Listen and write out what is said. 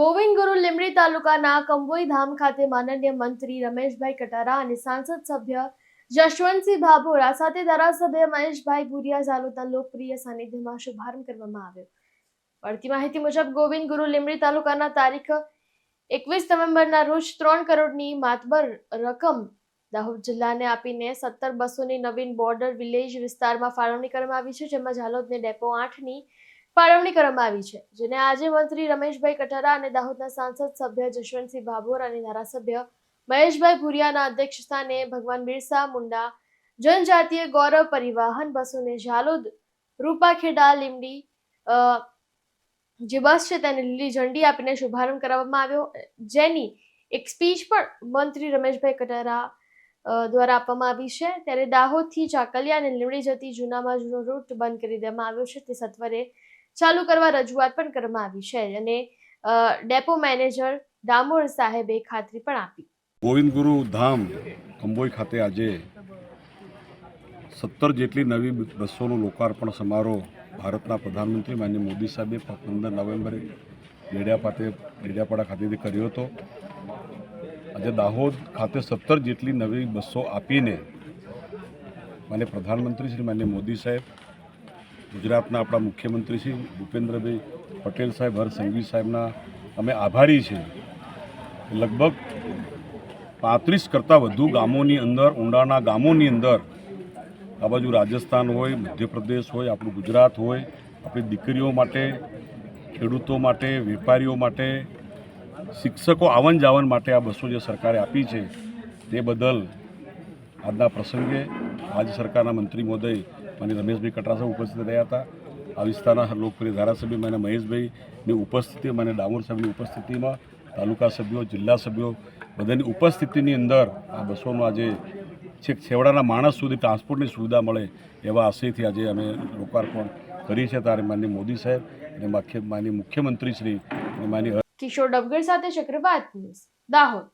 ગોવિંદ ગુરુ લીમડી તાલુકાના કંબોઈ ધામ ખાતે માનનીય મંત્રી રમેશભાઈ કટારા અને સાંસદ સભ્ય જશવંતસિંહ ભાભોરા સાથે ધારાસભ્ય મહેશભાઈ ભુરિયા ઝાલોદના લોકપ્રિય સાનિધ્યમાં શુભારંભ કરવામાં આવ્યો. મળતી માહિતી મુજબ ગોવિંદ ગુરુ લીમડી તાલુકાના તારીખ એકવીસ નવેમ્બરના રોજ ત્રણ કરોડની માતબર રકમ દાહોદ જિલ્લાને આપીને સત્તર બસોની નવીન બોર્ડર વિલેજ વિસ્તારમાં ફાળવણી કરવામાં આવી છે, જેમાં ઝાલોદને ડેપો આઠની ફાળવણી કરવામાં આવી છે, જેને આજે મંત્રી રમેશભાઈ કટારા અને દાહોદના સાંસદ સભ્ય જશવંતસિંહ ભાભોર અને ધારાસભ્ય મહેશભાઈ ભુરિયાના અધ્યક્ષસ્થાને ભગવાન બિરસા મુંડા, જનજાતીય ગૌરવ પરિવહન બસોને ઝાલોદ, રૂપાખેડા લીમડી જે બસ છે તેને લીલી ઝંડી આપીને શુભારંભ કરવામાં આવ્યો, જેની એક સ્પીચ પણ મંત્રી રમેશભાઈ કટારા દ્વારા આપવામાં આવી છે. ત્યારે દાહોદથી ચાકલિયા અને લીમડી જતી જૂનામાં જૂનો રૂટ બંધ કરી દેવામાં આવ્યો છે. તે સત્વરે ચાલુ કરવા રજૂઆત પણ કરવામાં આવી છે અને ડેપો મેનેજર ડામોર સાહેબે ખાતરી પણ આપી. ગોવિંદ ગુરુ ધામ કંબોઈ ખાતે આજે સત્તર જેટલી નવી બસોનું લોકાર્પણ સમારોહ ભારતના પ્રધાનમંત્રી માન્ય મોદી સાહેબે પંદર નવેમ્બરે ડેડિયા ખાતે ડેડિયાપાડા ખાતેથી કર્યો હતો. આજે દાહોદ ખાતે સત્તર જેટલી નવી બસો આપીને માન્ય પ્રધાનમંત્રી શ્રી માન્ય મોદી સાહેબ ગુજરાતના આપણા મુખ્યમંત્રી શ્રી ભૂપેન્દ્રભાઈ પટેલ સાહેબ હર્ષ સંઘવી સાહેબના અમે આભારી છીએ લગભગ પાંત્રીસ કરતાં વધુ ગામોની અંદર, ઊંડાના ગામોની અંદર આ બાજુ રાજસ્થાન હોય, મધ્યપ્રદેશ હોય, આપણું ગુજરાત હોય, આપણી દીકરીઓ માટે, ખેડૂતો માટે, વેપારીઓ માટે, શિક્ષકો આવન જાવન માટે આ બસો જે સરકારે આપી છે, તે બદલ આજના પ્રસંગે રાજ્ય સરકારના મંત્રી મહોદય મને રમેશભાઈ કટરાસા ઉપસ્થિત રહ્યા હતા આ વિસ્તારના લોકપ્રિય ધારાસભ્ય માન્ય મહેશભાઈની ઉપસ્થિતિ માન્ય ડામોર સાહેબની ઉપસ્થિતિમાં તાલુકા સભ્યો, જિલ્લા સભ્યો બધાની ઉપસ્થિતિની અંદર આ બસોનો આજે છેક છેવાડાના માણસ સુધી ટ્રાન્સપોર્ટની સુવિધા મળે એવા આશયથી આજે અમે લોકાર્પણ કરી છે ત્યારે માનનીય મોદી સાહેબ અને માન્ય મુખ્યમંત્રી શ્રી અને માની કિશોર ડબગર સાથે ચક્રવાત ન્યૂઝ, દાહોદ.